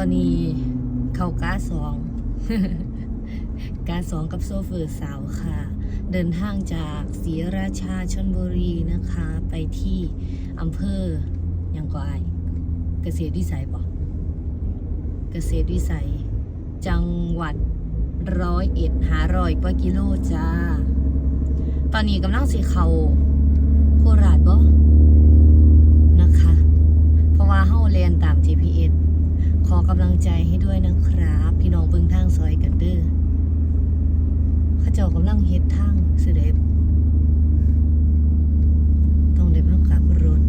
อนนี้เข้ากาสองกาสองกับโซเฟอร์สาวค่ะ เดินทางจากศรีราชาชนบุรีนะคะ ไปที่อำเภอยังก็อายเกษตรวิสัยบอกเกษตรวิสัย จังหวัดร้อยเอ็ดหารอยกว่ากิโลจ้า ตอนนี้กำลังสีเขาโคราชบ่นะคะ เพราะว่าเฮาเรียนตาม GPS กำลังใจให้ด้วยนะครับ พี่น้องเบิ่งทางซอยกันเด้อเขาเจ้ากำลังเฮ็ดทางเสด็จต้องเดินทางกลับรถ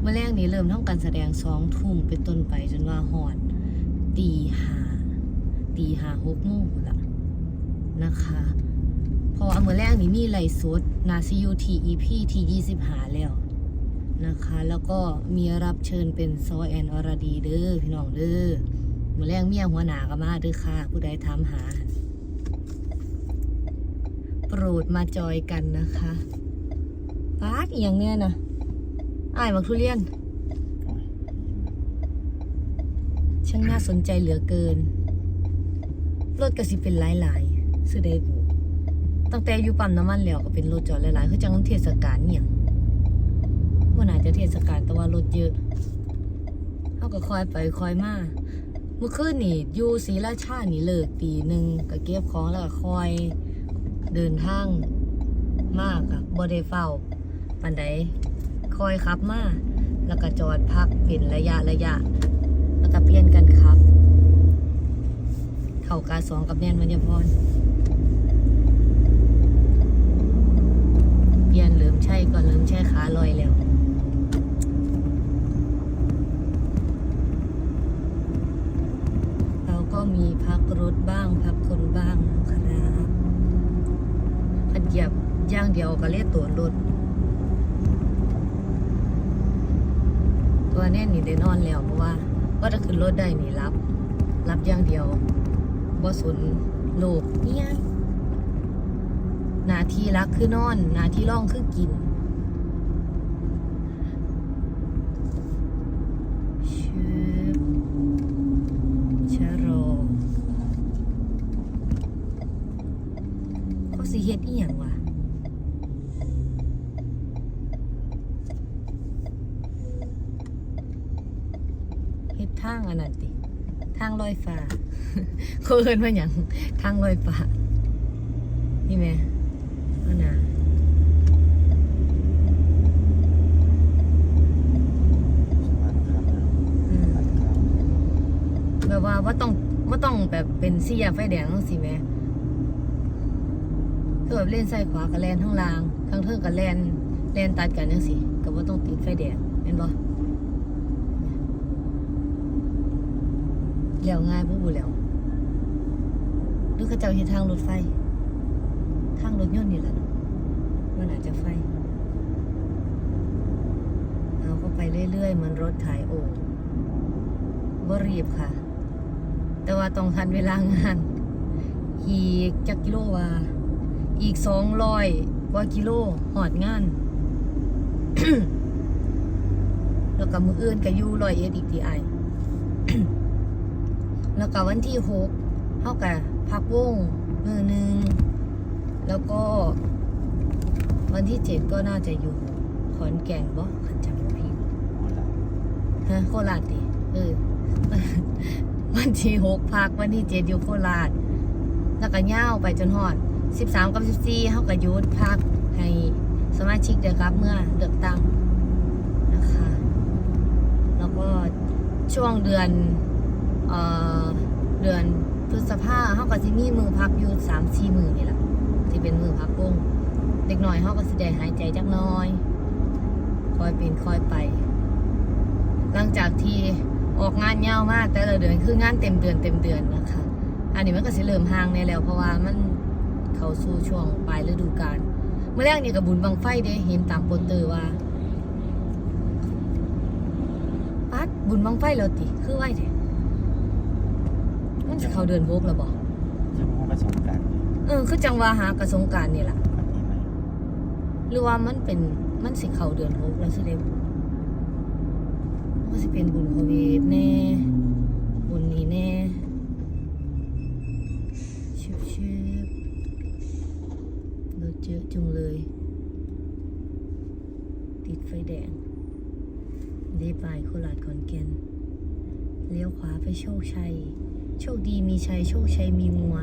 เมื่อแรกนี้เริ่มทำการแสดงสองทุ่มเป็นต้นไปจนว่าหอด ตีหาตีหาหกโมงละนะคะพราะว่าเมื่อแรกนี้มีไลฟ์สดนาซียูทีอีพีที่ยี่สิบหาแล้ว นะคะ แล้วก็มีรับเชิญเป็นซอแอนอรดีเด้อพี่น้องเด้อมือแรงเมียหัวหนากมาเด้อค่ะ ผู้ใดถามหา โปรดมาจอยกันนะคะปาดอย่างเนี้ยนะอ้ายมักทุเรียน ช่างน่าสนใจเหลือเกินรถก็สิเป็นหลายๆซื้อได้บุตั้งแต่อยู่ปั๊มน้ำมันแล้วก็เป็นรถจอดหลายๆคือจังเทศกาลอหย่าง จะเทศกาลแต่ว่ารถเยอะเขาก็คอยไปคอยมาเมื่อคืนนี่อยู่ศรีราชานี่เลิกตีหนึ่งก็เก็บของแล้วก็คอยเดินทางมากอะบ่ได้เฝ้าปันใดคอยขับมาแล้วก็จอดพักเป็นระยะระยะ แล้วก็เปลี่ยนกันครับ เข้ากาสองกับแนนวัญญพรเปลี่ยนเริ่มใช่ก่อนเริ่มใช่ขาลอยแล้ว เรา ก็มีพักรถบ้าง พักคนบ้างนะครับพัดเหยียบย่างเดียวก็เรียกตัวรถ ตัวแน่นนี่ได้นอนแล้วเพราะว่าว่าถ้าขึ้นรถได้นี่รับ รับย่างเดียวบ่สนโลกเนี่ยหนาทีรักคือนอนหนาทีร่องคือกินชืบชะโรเขา สิเฮ็ดอีหยังวะเฮ็ดทางอันนั้นติ ทางลอยฟ้าเขาเอิ้นว่าหยังทางลอยฟ้านี่แม่เอาน่ะอืมแบบว่าว่าต้องว่าต้องแบบเป็นสี่แยกไฟแดงจังซี่แหม่ คือแบบเล่นซ้ายขวากับแลนข้างล่างข้างเทิงกับแลนแลนตัดกันจังซี่ก็บ่าต้องติดไฟแดงเห็นบ่เลี้ยวง่ายปุ๊บแล้วหรือเขาเจ้าเห็นทางรถไฟ ทางรถยนต์นี่แหละเนาะมันอาจจะไฟ เอาก็ไปเรื่อยๆ เหมือนรถขายโอ่งบ่รีบค่ะ แต่ว่าต้องทันเวลางานอีกจักกิโลว่า อีกสองร้อยกว่ากิโลหอดงาน แล้วก็มืออื่นก็อยู่ร้อยเอ็ดอีกทีไอแล้วก็วันที่หกเท่ากับพักวงมือหนึ่งแล้วก็ วันที่เจ็ดก็น่าจะอยู่ขอนแก่นบ่ขันจำบ่ผิดฮะโคราชดิเออวันที่หกพักวันที่เจ็ดอยู่โคราชแล้วก็ย่าวไปจนหอด สิบสามกับสิบสี่เท่ากับยุดพักให้สมาชิกเดือกรับเมื่อเลือกตั้งนะคะ แล้วก็ช่วงเดือนเอ่อเดือนพฤษภาเขาก็สิมีมือพักอยู่สามสี่มือนี่แหละที่เป็นมือพักวงเด็กน้อยเขาก็สิได้หายใจจักน้อย คอยเป็นคอยไป หลังจากที่ออกงานเยาวมากแต่ละเดือนคืองานเต็มเดือนเต็มเดือนนะคะ อันนี้มันก็สิเริ่มห่างในแล้วเพราะว่ามัน เข้าสู่ช่วงปลายฤดูกาลเมื่อแรกนี่กับบุญบังไฟเด้เห็นตามโปสเตอร์ว่าปัดบุญบังไฟแล้วติ คือไหวแท้มันจะเขาเดินโบกแล้วบอกจะมาผสมกันเออคือจังว่าหากระสงกรารนี่แหละแบบนี้ไหมหรือว่ามันเป็นมันสิเขาเดินโบกแล้วสิเดว่าสิเป็นบุญโควิดแน่ บุญนี้แน่ชิบชิบรถ เยอะจุงเลย ติดไฟแดงได้ปลายโคราชขอนแก่นเลี้ยวขวาไปโชคชัย โชคดีมีชัย โชคชัยมีงัว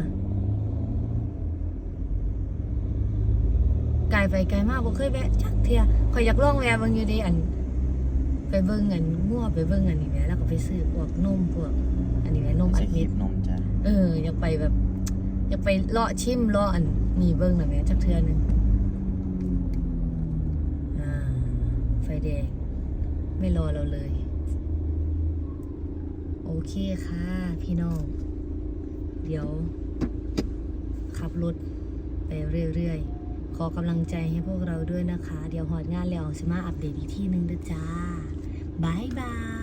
ไกลไปไกลมากบ่เคยแวะจักเทียคอยอยากลองแวะเบิ่งอยู่เดีอัน ไปเบิ่งอันงัวไปเบิ่งอันนี้แหมแล้วก็ไปซื้อพวกนมพวก อันนี้แหมนมอัสดคเม็ริดปต์นมจ้ะเอออยากไปแบบ อยากไปเลาะชิมเลาะอัน มีเบิ้งหน่อยไหมจักเทือหนึงอ่า ไฟแดง ไม่รอเราเลย โอเคค่ะ พี่น้อง เดี๋ยว ขับรถไปเรื่อยๆ ขอกำลังใจให้พวกเราด้วยนะคะ เดี๋ยวหอดงานแล้วสิมาอัปเดตอีกที่หนึ่งด้วยจ้าบายบาย